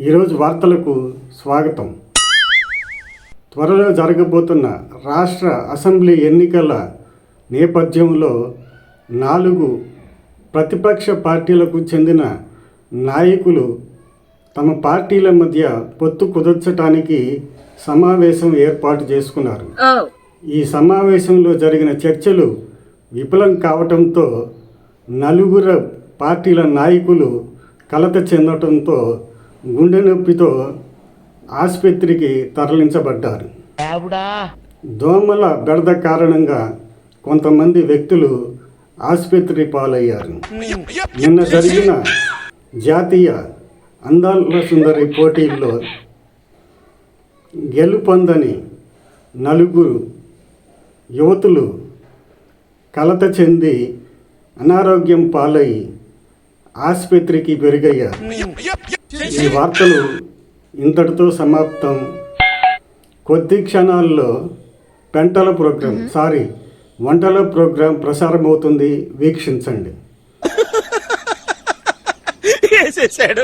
ఈరోజు వార్తలకు స్వాగతం త్వరలో జరగబోతున్న రాష్ట్ర అసెంబ్లీ ఎన్నికల నేపథ్యంలో నాలుగు ప్రతిపక్ష పార్టీలకు చెందిన నాయకులు తమ పార్టీల మధ్య పొత్తు కుదర్చడానికి సమావేశం ఏర్పాటు చేసుకున్నారు. ఈ సమావేశంలో జరిగిన చర్చలు విఫలం కావటంతో నలుగురు పార్టీల నాయకులు కలత చెందటంతో గుండె నొప్పితో ఆసుపత్రికి తరలించబడ్డారు. దోమల బెడద కారణంగా కొంతమంది వ్యక్తులు ఆసుపత్రి పాలయ్యారు. నిన్న జరిగిన జాతీయ అందాల సుందరి పోటీల్లో గెలుపొందని నలుగురు యువతులు కలత చెంది అనారోగ్యం పాలై ఆసుపత్రికి పెరిగయ్యారు. ఈ వార్తలు ఇంతటితో సమాప్తం. కొద్ది క్షణాల్లో పెంటల ప్రోగ్రాం సారీ వంటల ప్రోగ్రాం ప్రసారమవుతుంది. వీక్షించండి.